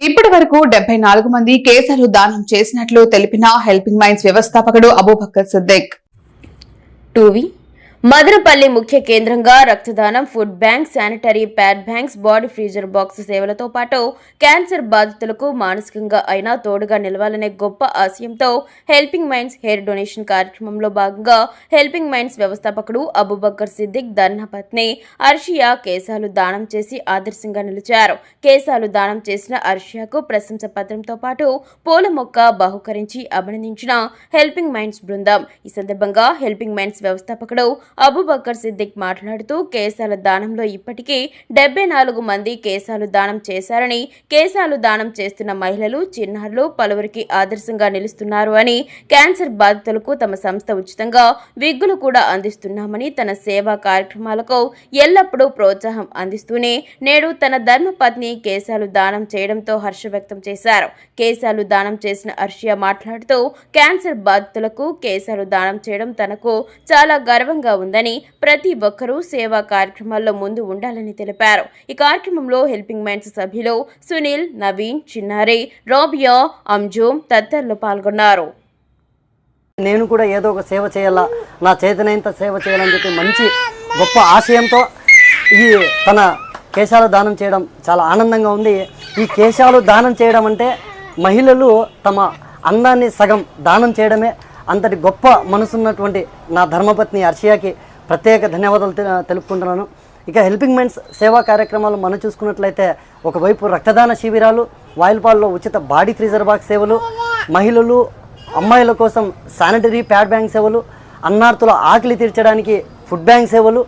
ఇప్పటి వరకు డెబ్బై నాలుగు మంది కేసులు దానం చేసినట్లు తెలిపిన హెల్పింగ్ మైండ్స్ వ్యవస్థాపకుడు అబూబక్కర్ సిద్దిక్. టూవీ మదనపల్లి ముఖ్య కేంద్రంగా రక్తదానం food bank sanitary pad banks body freezer box సేవలతో పాటు క్యాన్సర్ బాధితులకు మానసికంగా అయినా తోడుగా నిలవాలనే గొప్ప ఆశయంతో హెల్పింగ్ మైండ్స్ హెయిర్ డొనేషన్ కార్యక్రమంలో భాగంగా హెల్పింగ్ మైండ్స్ వ్యవస్థాపకుడు అబుబక్కర్ సిద్దిక్ ధర్మపత్ని అర్షియా కేశాలు దానం చేసి ఆదర్శంగా నిలిచారు. కేశాలు దానం చేసిన అర్షియాకు ప్రశంస పత్రంతో పాటు పూల మొక్క బహుకరించి అభినందించిన హెల్పింగ్ మైండ్స్ బృందం. ఈ సందర్భంగా హెల్పింగ్ మైండ్స్ వ్యవస్థాపకుడు అబుబక్కర్ సిద్దిక్ మాట్లాడుతూ కేశాల దానంలో ఇప్పటికీ డెబ్బై నాలుగు మంది కేశాలు దానం చేశారని కేశాలు దానం చేస్తున్న మహిళలు చిన్నారులు పలువురికి ఆదర్శంగా నిలుస్తున్నారు అని క్యాన్సర్ బాధితులకు తమ సంస్థ ఉచితంగా విగ్గులు కూడా అందిస్తున్నామని తన సేవా కార్యక్రమాలకు ఎల్లప్పుడూ ప్రోత్సాహం అందిస్తూనే నేడు తన ధర్మపత్ని కేశాలు దానం చేయడంతో హర్ష వ్యక్తం చేశారు. కేశాలు దానం చేసిన అర్షియా మాట్లాడుతూ క్యాన్సర్ బాధితులకు కేశాలు దానం చేయడం తనకు చాలా గర్వంగా ఉందని ప్రతి ఒక్కరూ సేవా కార్యక్రమాల్లో ముందు ఉండాలని తెలిపారు. ఈ కార్యక్రమంలో హెల్పింగ్ మైండ్స్ సభ్యులు సునీల్ నవీన్ చిన్నారి రాబియా అంజుమ్ తదితరులు పాల్గొన్నారు. నేను కూడా ఏదో ఒక సేవ చేయాలా నా చేతనైనంత సేవ చేయాలని చెప్పి మంచి గొప్ప ఆశయంతో ఈ తన కేశాలు దానం చేయడం చాలా ఆనందంగా ఉంది. ఈ కేశాలు దానం చేయడం అంటే మహిళలు తమ అందాన్ని సగం దానం చేయడమే అంతటి గొప్ప మనసున్నటువంటి నా ధర్మపత్ని అర్షియాకి ప్రత్యేక ధన్యవాదాలు తెలుపుకుంటున్నాను. ఇక హెల్పింగ్ మైండ్స్ సేవా కార్యక్రమాలు మనం చూసుకున్నట్లయితే ఒకవైపు రక్తదాన శిబిరాలు వాయిల్పాల్లో ఉచిత బాడీ ఫ్రీజర్ బాక్స్ సేవలు మహిళలు అమ్మాయిల కోసం శానిటరీ ప్యాడ్ బ్యాంక్ సేవలు అన్నార్తుల ఆకలి తీర్చడానికి ఫుడ్ బ్యాంక్ సేవలు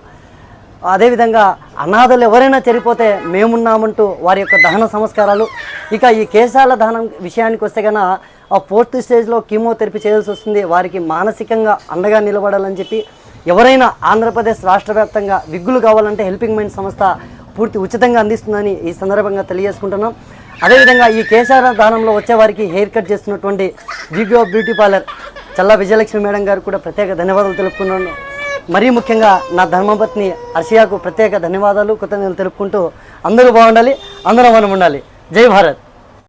అదేవిధంగా అనాథలు ఎవరైనా చనిపోతే మేమున్నామంటూ వారి యొక్క దహన సంస్కారాలు ఇక ఈ కేశాల దానం విషయానికి వస్తే కన్నా ఆ ఫోర్త్ స్టేజ్లో కీమోథెరపీ చేయాల్సి వస్తుంది. వారికి మానసికంగా అండగా నిలబడాలని చెప్పి ఎవరైనా ఆంధ్రప్రదేశ్ రాష్ట్ర వ్యాప్తంగా విగ్గులు కావాలంటే హెల్పింగ్ మైండ్ సంస్థ పూర్తి ఉచితంగా అందిస్తుందని ఈ సందర్భంగా తెలియజేసుకుంటున్నాం. అదేవిధంగా ఈ కేశాల దానంలో వచ్చే వారికి హెయిర్ కట్ చేస్తున్నటువంటి Vigo beauty parlour Challa Vijayalakshmi madam గారు కూడా ప్రత్యేక ధన్యవాదాలు తెలుపుకున్నాను మరీ ముఖ్యంగా నా ధర్మపత్ని అర్షియాకు ప్రత్యేక ధన్యవాదాలు కృతజ్ఞతలు తెలుపుకుంటూ అందరూ బాగుండాలి అందరం మనం ఉండాలి. जय भारत।